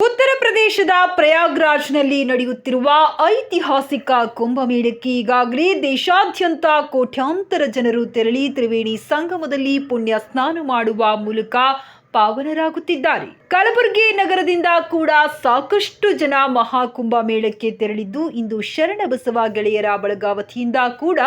ಉತ್ತರ ಪ್ರದೇಶದ ಪ್ರಯಾಗ್ರಾಜ್ನಲ್ಲಿ ನಡೆಯುತ್ತಿರುವ ಐತಿಹಾಸಿಕ ಕುಂಭಮೇಳಕ್ಕೆ ಈಗಾಗಲೇ ದೇಶಾದ್ಯಂತ ಕೋಟ್ಯಾಂತರ ಜನರು ತೆರಳಿ ತ್ರಿವೇಣಿ ಸಂಗಮದಲ್ಲಿ ಪುಣ್ಯ ಸ್ನಾನ ಮಾಡುವ ಮೂಲಕ ಪಾವನರಾಗುತ್ತಿದ್ದಾರೆ. ಕಲಬುರಗಿ ನಗರದಿಂದ ಕೂಡ ಸಾಕಷ್ಟು ಜನ ಮಹಾಕುಂಭ ಮೇಳಕ್ಕೆ ತೆರಳಿದ್ದು, ಇಂದು ಶರಣಬಸವ ಗೆಳೆಯರ ಬಳಗ ವತಿಯಿಂದ ಕೂಡ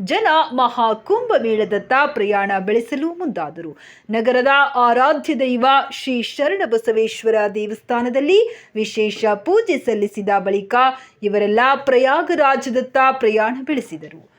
ಜನ ಮಹಾಕುಂಭ ಮೇಳದತ್ತ ಪ್ರಯಾಣ ಬೆಳೆಸಲು ಮುಂದಾದರು. ನಗರದ ಆರಾಧ್ಯ ದೈವ ಶ್ರೀ ಶರಣಬಸವೇಶ್ವರ ದೇವಸ್ಥಾನದಲ್ಲಿ ವಿಶೇಷ ಪೂಜೆ ಸಲ್ಲಿಸಿದ ಬಳಿಕ ಇವರೆಲ್ಲ ಪ್ರಯಾಗರಾಜದತ್ತ ಪ್ರಯಾಣ ಬೆಳೆಸಿದರು.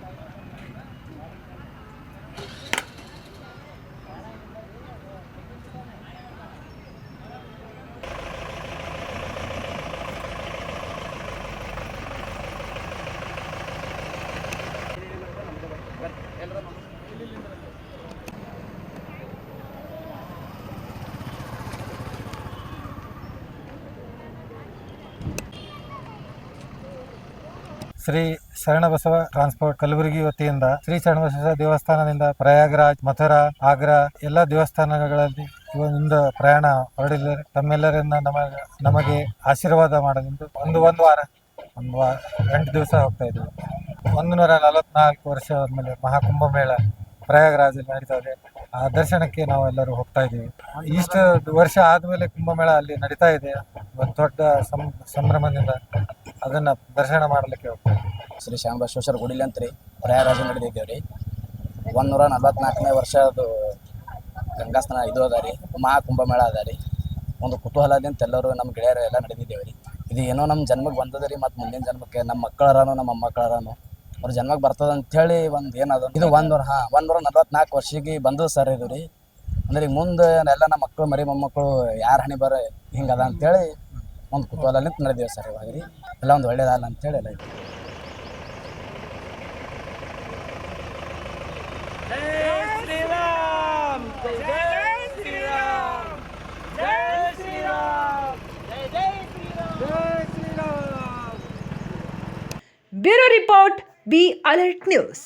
ಶ್ರೀ ಶರಣಬಸವ ಟ್ರಾನ್ಸ್ಪೋರ್ಟ್ ಕಲಬುರಗಿ ವತಿಯಿಂದ ಶ್ರೀ ಶರಣಬಸವ ದೇವಸ್ಥಾನದಿಂದ ಪ್ರಯಾಗರಾಜ್, ಮಥುರಾ, ಆಗ್ರಾ ಎಲ್ಲ ದೇವಸ್ಥಾನಗಳಲ್ಲಿ ಒಂದು ಪ್ರಯಾಣ ಹೊರಡಿದ್ದಾರೆ. ತಮ್ಮೆಲ್ಲರನ್ನ ನಮಗೆ ನಮಗೆ ಆಶೀರ್ವಾದ ಮಾಡಲೆಂದು ಒಂದು ಒಂದು ವಾರ ಒಂದು ವಾರ, ಎಂಟು ದಿವಸ ಹೋಗ್ತಾ ಇದ್ದೀವಿ. ಒಂದು ನೂರ ನಲವತ್ನಾಲ್ಕು ವರ್ಷ ಆದಮೇಲೆ ಮಹಾಕುಂಭ ಮೇಳ ಪ್ರಯಾಗರಾಜಲ್ಲಿ ನಡೀತಾ ಇದೆ. ಆ ದರ್ಶನಕ್ಕೆ ನಾವು ಎಲ್ಲರೂ ಹೋಗ್ತಾ ಇದ್ದೀವಿ. ಇಷ್ಟು ವರ್ಷ ಆದಮೇಲೆ ಕುಂಭಮೇಳ ಅಲ್ಲಿ ನಡೀತಾ ಇದೆ. ಒಂದು ದೊಡ್ಡ ಸಂಭ್ರಮದಿಂದ ಅದನ್ನ ದರ್ಶನ ಮಾಡಲಿಕ್ಕೆ ಹೋಗ್ತೇವೆ ಶ್ರೀ ಶಾಂಬಶ್ವೇಶ್ವರ ಗುಡಿಲಿ ಅಂತ ರೀ ಪ್ರಯಾರಾಜ ನಡೆದಿದ್ದೇವೆ ರೀ ನಲ್ವತ್ನಾಲ್ಕನೇ ವರ್ಷ ಅದು ಗಂಗಾ ಸ್ನಾನ ಇದು ಅದ ರೀ, ಮಹಾಕುಂಭಮೇಳ ಅದ ರೀ. ಒಂದು ಕುತೂಹಲದಿಂದ ಎಲ್ಲರೂ ನಮ್ಮ ಗೆಳೆಯರು ಎಲ್ಲ ನಡೆದಿದ್ದೇವೆ ರೀ. ಇದು ಏನೋ ನಮ್ಮ ಜನ್ಮಕ್ಕೆ ಬಂದದ ರೀ, ಮತ್ತು ಮುಂದಿನ ಜನ್ಮಕ್ಕೆ ನಮ್ಮ ಮಕ್ಕಳರನು, ನಮ್ಮ ಮೊಮ್ಮಕ್ಕಳರನು ಅವ್ರ ಜನ್ಮಕ್ಕೆ ಬರ್ತದ ಅಂಥೇಳಿ ಒಂದು ಏನದ ಇದು ಒಂದು ನೂರ ಹಾಂ ಒಂದು ನೂರ ನಲ್ವತ್ನಾಲ್ಕು ವರ್ಷಕ್ಕೆ ಬಂದದ ಸರ್ ಇದು ರೀ. ಅಂದ್ರೆ ಈಗ ಮುಂದೆ ಎಲ್ಲ ನಮ್ಮ ಮಕ್ಕಳು ಮರಿ ಮೊಮ್ಮಕ್ಕಳು ಯಾರು ಹಣಿ ಬರ ಹಿಂಗದ ಅಂತೇಳಿ ಒಂದು ಕುತೂಹಲದಿಂದ ನಡೆದೇವೆ ಸರ್ ಇವಾಗ ರೀ. ಎಲ್ಲ ಒಂದು ಒಳ್ಳೇದಲ್ಲ ಅಂತೇಳಿ ಎಲ್ಲ ಇದು. Bureau report, B alert news.